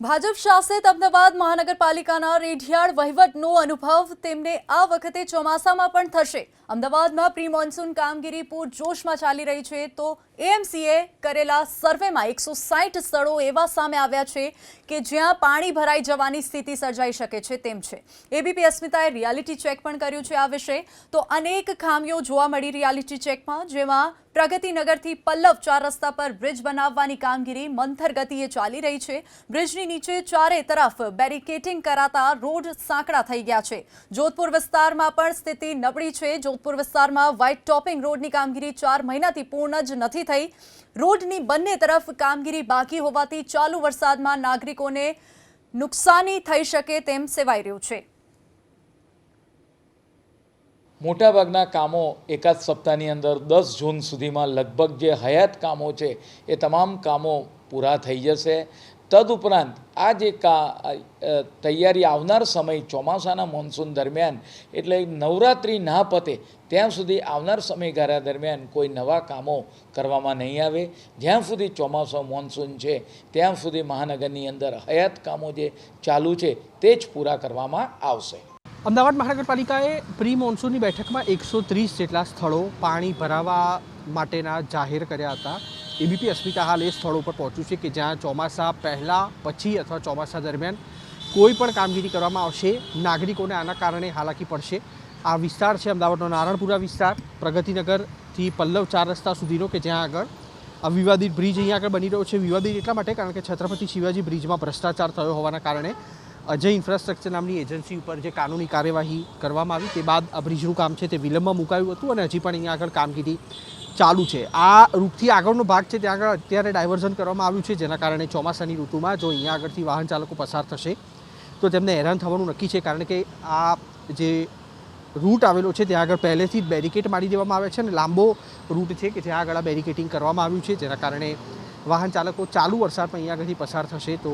ભાજપ શાસિત અમદાવાદ મહાનગરપાલિકાના રેઢિયાળ વહીવટનો અનુભવ તેમને આ વખતે ચોમાસામાં પણ થશે. અમદાવાદમાં પ્રી મોન્સૂન કામગીરી પૂરજોશમાં ચાલી રહી છે તો એએમસીએ કરેલા સર્વેમાં એકસો સાઠ સ્થળો એવા સામે આવ્યા છે કે જ્યાં પાણી ભરાઈ જવાની સ્થિતિ સર્જાઈ શકે છે તેમ છે. એબીપી અસ્મિતાએ રિયાલિટી ચેક પણ કર્યું છે આ વિશે. તો અનેક ખામીઓ જોવા મળી રિયાલિટી ચેકમાં, જેમાં પ્રગતિનગરથી પલ્લવ ચાર રસ્તા પર બ્રિજ બનાવવાની કામગીરી મંથર ગતિએ ચાલી રહી છે. બ્રિજની નીચે ચારે તરફ બેરિકેટિંગ કરાતા રોડ સાંકડા થઈ ગયા છે. જોધપુર વિસ્તારમાં પણ સ્થિતિ નબળી છે. જોધપુર વિસ્તારમાં વ્હાઇટ ટોપિંગ રોડની કામગીરી ચાર મહિનાથી પૂર્ણ જ નથી થઈ. રોડની બંને તરફ કામગીરી બાકી હોવાથી ચાલુ વરસાદમાં નાગરિકોને નુકસાની થઈ શકે તેમ સેવાઈ રહ્યું છે. મોટાભાગના કામો એકાદ સપ્તાહની અંદર દસ જૂન સુધીમાં લગભગ જે હયાત કામો છે એ તમામ કામો પૂરા થઈ જશે. તદુપરાંત આ જે કા તૈયારી આવનાર સમય ચોમાસાના મોન્સૂન દરમિયાન એટલે નવરાત્રિ ના પતે ત્યાં સુધી આવનાર સમયગાળા દરમિયાન કોઈ નવા કામો કરવામાં નહીં આવે. જ્યાં સુધી ચોમાસું મોન્સૂન છે, ત્યાં સુધી મહાનગરની અંદર હયાત કામો જે ચાલુ છે, તે જ પૂરા કરવામાં આવશે. અમદાવાદ મહાનગરપાલિકાએ પ્રી મોન્સૂનની બેઠકમાં એકસો ત્રીસ જેટલા સ્થળો પાણી ભરાવા માટેના જાહેર કર્યા હતા. એબીપી અસ્મિતા હાલ એ સ્થળો પર પહોંચ્યું છે કે જ્યાં ચોમાસા પહેલાં, પછી અથવા ચોમાસા દરમિયાન કોઈ પણ કામગીરી કરવામાં આવશે, નાગરિકોને આના કારણે હાલાકી પડશે. આ વિસ્તાર છે અમદાવાદનો નારણપુરા વિસ્તાર, પ્રગતિનગરથી પલ્લવ ચાર રસ્તા સુધીનો કે જ્યાં આગળ આ વિવાદિત બ્રિજ અહીંયા આગળ બની રહ્યો છે. વિવાદિત એટલા માટે કારણ કે છત્રપતિ શિવાજી બ્રિજમાં ભ્રષ્ટાચાર થયો હોવાના કારણે અજય ઇન્ફ્રાસ્ટ્રક્ચર નામની એજન્સી ઉપર જે કાનૂની કાર્યવાહી કરવામાં આવી તે બાદ આ બ્રિજનું કામ છે તે વિલંબમાં મુકાયું હતું અને હજી પણ અહીંયા આગળ કામગીરી ચાલુ છે. આ રૂટથી આગળનો ભાગ છે, ત્યાં આગળ અત્યારે ડાયવર્ઝન કરવામાં આવ્યું છે, જેના કારણે ચોમાસાની ઋતુમાં જો અહીંયા આગળથી વાહન ચાલકો પસાર થશે, તો તેમને હેરાન થવાનું નક્કી છે, કારણ કે આ જે રૂટ આવેલો છે, ત્યાં આગળ પહેલેથી જ બેરિકેડ મારી દેવામાં આવે છે અને લાંબો રૂટ છે કે જ્યાં આગળ આ બેરિકેટિંગ કરવામાં આવ્યું છે, જેના કારણે વાહન ચાલકો ચાલુ વરસાદમાં અહીંયા આગળથી પસાર થશે, તો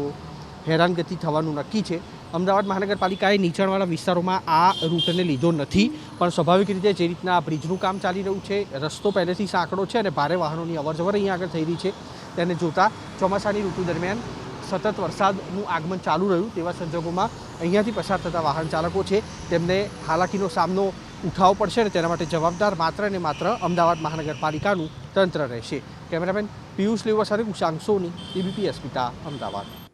હેરાનગતિ થવાનું નક્કી છે. અમદાવાદ મહાનગરપાલિકાએ નીચાણવાળા વિસ્તારોમાં આ રૂટને લીધો નથી. પણ સ્વાભાવિક રીતે જે રીતના આ બ્રિજનું કામ ચાલી રહ્યું છે, રસ્તો પહેલેથી સાંકડો છે અને ભારે વાહનોની અવરજવર અહીંયા આગળ થઈ રહી છે. તેને જોતા ચોમાસાની ઋતુ દરમિયાન સતત વરસાદનું આગમન ચાલુ રહ્યું તેવા સંજોગોમાં અહીંયાથી પસાર થતા વાહન ચાલકો છે. તેમને હાલાકીનો સામનો ઉઠાવવો પડશે અને તેના માટે જવાબદાર માત્ર ને માત્ર અમદાવાદ મહાનગરપાલિકાનું તંત્ર રહેશે. કેમેરામેન પિયુષ લેવા સાથે કુશાંગ સોની, એબીપી અસ્મિતા, અમદાવાદ.